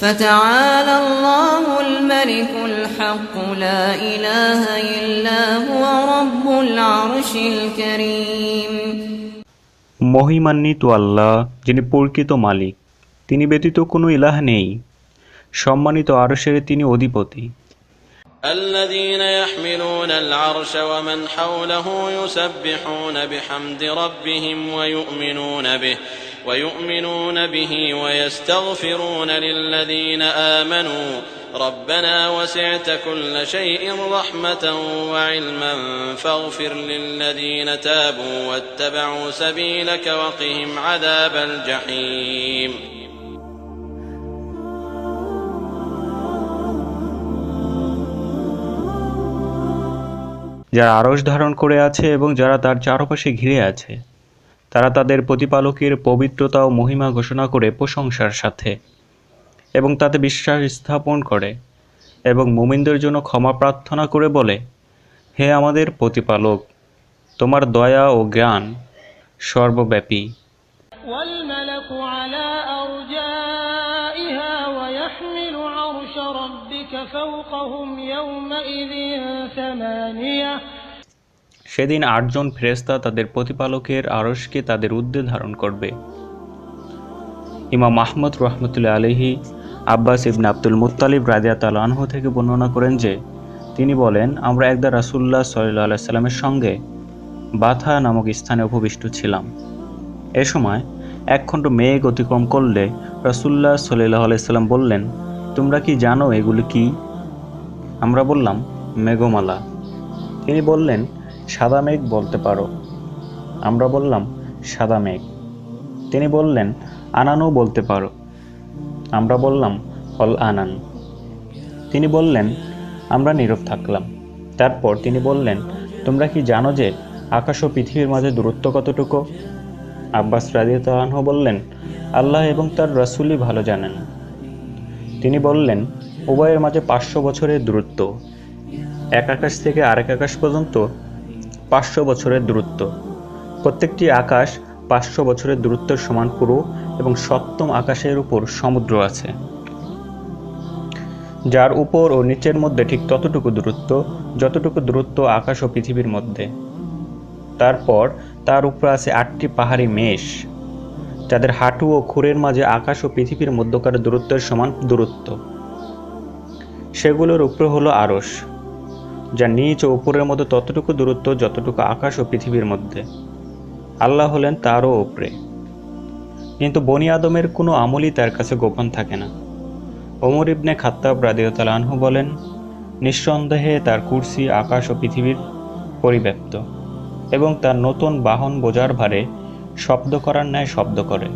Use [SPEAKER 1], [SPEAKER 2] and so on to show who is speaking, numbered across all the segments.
[SPEAKER 1] فتعالى الله الملك الحق لا إله إلا هو رب العرش الكريم
[SPEAKER 2] মহিমান্বিত আল্লাহ যিনি প্রকৃত মালিক তিনি ব্যতীত কোনো ইলাহ নেই সম্মানিত আরশের তিনি অধিপতি
[SPEAKER 3] الذين يحملون العرش ومن حوله يسبحون بحمد ربهم ويؤمنون به ويؤمنون به ويستغفرون للذين آمنوا ربنا وسعت كل شيء رحمة وعلما فاغفر للذين تابوا واتبعوا سبيلك وقهم عذاب الجحيم
[SPEAKER 2] যারা আরশ ধারণ করে আছে এবং যারা তার চারপাশে ঘিরে আছে তারা তাদের প্রতিপালকের পবিত্রতা ও মহিমা ঘোষণা করে প্রশংসার সাথে এবং তাতে বিশ্বাস স্থাপন করে এবং মুমিনদের জন্য ক্ষমা প্রার্থনা করে বলে হে আমাদের প্রতিপালক তোমার দয়া ও জ্ঞান সর্বব্যাপী
[SPEAKER 4] والملك على أرجائها ويحمل عرش ربك فوقهم يومئذ ثمانية
[SPEAKER 2] সেদিন আটজন ফেরেস্তা তাদের প্রতিপালকের আরশকে তাদের উদ্দে ধারণ করবে। ইমাম আহমদ রহমতুল্লাহ আলহি আব্বাস ইবনে আব্দুল মুত্তালিব রাজিয়া তালানহ থেকে বর্ণনা করেন যে, তিনি বলেন, আমরা একদা রাসুল্লাহ সাল্লাহ সাল্লামের সঙ্গে বাথা নামক স্থানে উপবিষ্ট ছিলাম। এ সময় একখণ্ড মেঘ অতিক্রম করলে রাসুল্লাহ সাল্লাহ আলাইসাল্লাম বললেন, তোমরা কি জানো এগুলি কি? আমরা বললাম, মেঘমালা। তিনি বললেন সাদা মেঘ বলতে পারো। আমরা বললাম, সাদা মেঘ। তিনি বললেন, আনানও বলতে পারো। আমরা বললাম, অল আনান। তিনি বললেন, আমরা নীরব থাকলাম। তারপর তিনি বললেন, তোমরা কি জানো যে আকাশ ও পৃথিবীর মাঝে দূরত্ব কতটুকু? আব্বাস রাজিয়াহ বললেন, আল্লাহ এবং তার রাসূলই ভালো জানেন। তিনি বললেন, উভয়ের মাঝে পাঁচশো বছরের দূরত্ব। এক আকাশ থেকে আরেক আকাশ পর্যন্ত পাঁচশো বছরের দূরত্ব। প্রত্যেকটি আকাশ পাঁচশো বছরের দূরত্বের সমান পুরো এবং সপ্তম আকাশের উপর সমুদ্র আছে। যার উপর ও নিচের মধ্যে ঠিক ততটুকু দূরত্ব, যতটুকু দূরত্ব আকাশ ও পৃথিবীর মধ্যে। তারপর তার উপর আছে আটটি পাহাড়ি মেষ, যাদের হাঁটু ও খুরের মাঝে আকাশ ও পৃথিবীর মধ্যকার দূরত্বের সমান দূরত্ব। সেগুলোর উপরে হলো আরশ। যা নিচ ও উপরের মধ্যে ততটুকু দূরত্ব যতটুকু আকাশ ও পৃথিবীর মধ্যে। আল্লাহ হলেন তারও ওপরে কিন্তু বনি আদমের কোনো আমলই তার কাছে গোপন থাকে না। ওমর ইবনে খাত্তাব রাদিয়তাল আনহু বলেন, নিঃসন্দেহে তার কুর্সি আকাশ ও পৃথিবীর পরিব্যাপ্ত এবং তার নতুন বাহন বোঝার ভারে শব্দ করার ন্যায় শব্দ করে।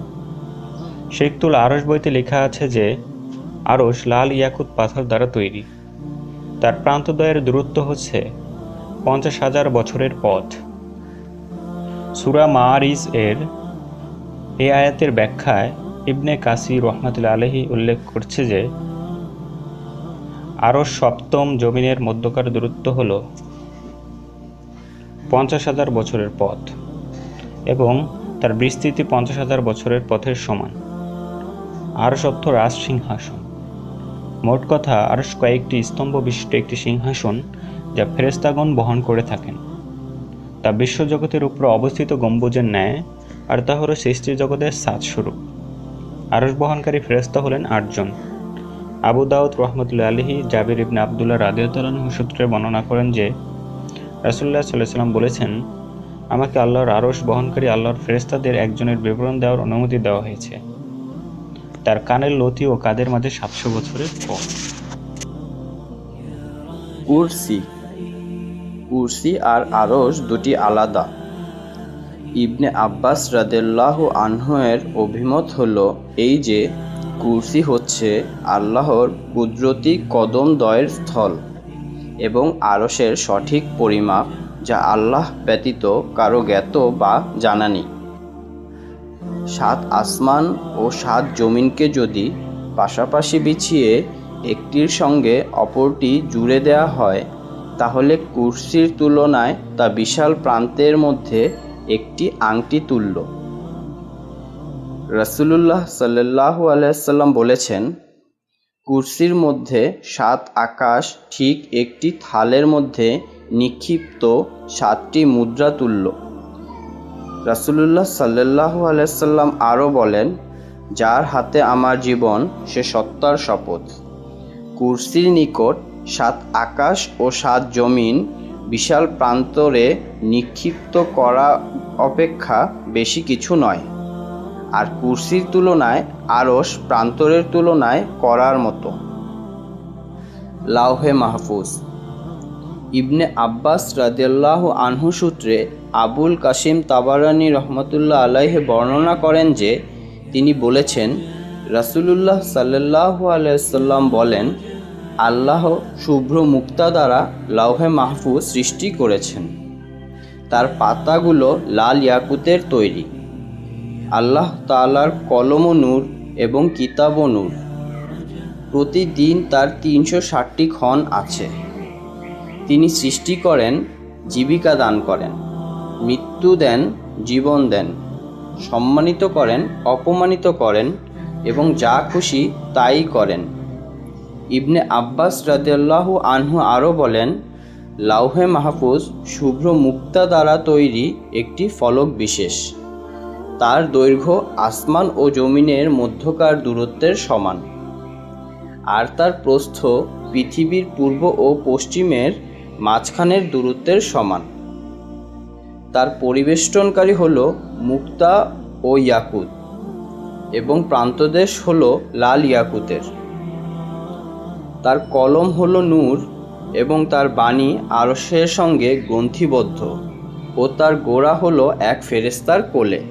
[SPEAKER 2] শেখতুল আরস বইতে লেখা আছে যে আরস লাল ইয়াকুত পাথর দ্বারা তৈরি। তার প্রান্তদয়ের দূরত্ব হচ্ছে পঞ্চাশ হাজার বছরের পথ। সুরা মারিস এর এ আয়াতের ব্যাখ্যায় ইবনে কাসি রহমতুল্লা আলহী উল্লেখ করছে যে আরও সপ্তম জমিনের মধ্যকার দূরত্ব হল পঞ্চাশ হাজার বছরের পথ এবং তার বিস্তৃতি পঞ্চাশ হাজার বছরের পথের সমান। আরস অর্থ রাজ সিংহাসন মোট কথা আরস কয়েকটি স্তম্ভ বিশিষ্ট একটি সিংহাসন যা ফেরেস্তাগণ বহন করে থাকেন। তা বিশ্বজগতের উপর অবস্থিত গম্বুজের ন্যায়, আর তা হল সৃষ্টি জগতের সাত স্বরূপ। আরস বহনকারী ফেরেস্তা হলেন আটজন। আবু দাউদ রহমতুল্লা আলহি জাবির ইবনে আবদুল্লাহ রাদিউদ্দালানহ সূত্রে বর্ণনা করেন যে রাসুল্লাহ সাল্লাহ সাল্লাম বলেছেন, আমাকে আল্লাহর আরস বহনকারী আল্লাহর ফেরেস্তাদের একজনের বিবরণ দেওয়ার অনুমতি দেওয়া হয়েছে। তার কানের লতি ও কাদের মাঝে সাতশো বছরের পথ।
[SPEAKER 5] কুরসি কুরসি আর আরস দুটি আলাদা। ইবনে আব্বাস রাদেল্লাহ আনহের অভিমত হল এই যে, কুরসি হচ্ছে আল্লাহর কুদরতি কদম দয়ের স্থল এবং আরসের সঠিক পরিমাপ যা আল্লাহ ব্যতীত কারও জ্ঞাত বা জানা নেই। সাত আসমান ও সাত জমিনকে যদি পাশাপাশি বিছিয়ে একটির সঙ্গে অপরটি জুড়ে দেওয়া হয়, তাহলে কুর্সির তুলনায় তা বিশাল প্রান্তের মধ্যে একটি আংটি তুল্য। রাসুলুল্লাহ সাল্লাহু আলাইসাল্লাম বলেছেন, কুরসির মধ্যে সাত আকাশ ঠিক একটি থালের মধ্যে নিক্ষিপ্ত সাতটি মুদ্রা তুল্য। রাসুলুল্লাহ সাল্লাহ আলাইসাল্লাম আরও বলেন, যার হাতে আমার জীবন, সে সত্তার শপথ। কুরসির নিকট সাত আকাশ ও সাত জমিন বিশাল প্রান্তরে নিক্ষিপ্ত করা অপেক্ষা বেশি কিছু নয়। আর কুরসির তুলনায় আরস প্রান্তরের তুলনায় করার মতো। লাউহে মাহফুজ। ইবনে আব্বাস রাদিয়াল্লাহু আনহু সূত্রে আবুল কাসিম তাবারানি রহমতুল্লাহ আলাইহে বর্ণনা করেন যে, তিনি বলেছেন, রাসূলুল্লাহ সাল্লাল্লাহু আলাইসাল্লাম বলেন, আল্লাহ শুভ্র মুক্তা দ্বারা লাউহে মাহফুজ সৃষ্টি করেছেন। তার পাতাগুলো লাল ইয়াকুতের তৈরি। আল্লাহ তাআলার কলম নূর এবং কিতাব নূর। প্রতিদিন তার তিনশো ষাটটি ক্ষণ আছে। তিনি সৃষ্টি করেন, জীবিকা দান করেন, মৃত্যু দেন, জীবন দেন, সম্মানিত করেন, অপমানিত করেন এবং যা খুশি তাই করেন। ইবনে আব্বাস রাদিয়াল্লাহু আনহু আরও বলেন, লাউহে মাহফুজ শুভ্র মুক্তা দ্বারা তৈরি একটি ফলক বিশেষ। তার দৈর্ঘ্য আসমান ও জমিনের মধ্যকার দূরত্বের সমান। আর তার প্রস্থ পৃথিবীর পূর্ব ও পশ্চিমের মাঝখানের দূরত্বের সমান। তার পরিবেষ্টনকারী হল মুক্তা ও ইয়াকুত এবং প্রান্তদেশ হল লাল ইয়াকুতের। তার কলম হল নূর এবং তার বাণী আরসের সঙ্গে গ্রন্থিবদ্ধ ও তার গোড়া হল এক ফেরেস্তার কোলে।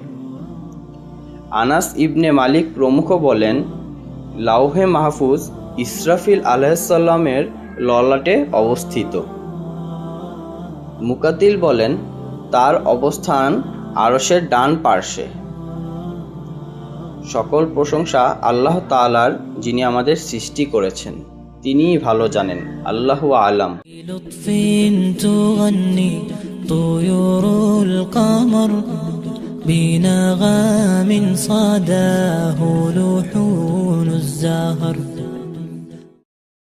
[SPEAKER 5] আনাস ইবনে মালিক প্রমুখ বলেন, লাউহে মাহফুজ ইসরাফিল আলাইসাল্লামের ললাটে অবস্থিত। মুকাতিল বলেন তার অবস্থান আরসের ডান পার্শ্বে সকল প্রশংসা আল্লাহ তাআলার যিনি আমাদের সৃষ্টি করেছেন তিনিই ভালো জানেন আল্লাহ আলাম
[SPEAKER 6] بلطف تغني طيور القمر بنغام صداه لحون الزهر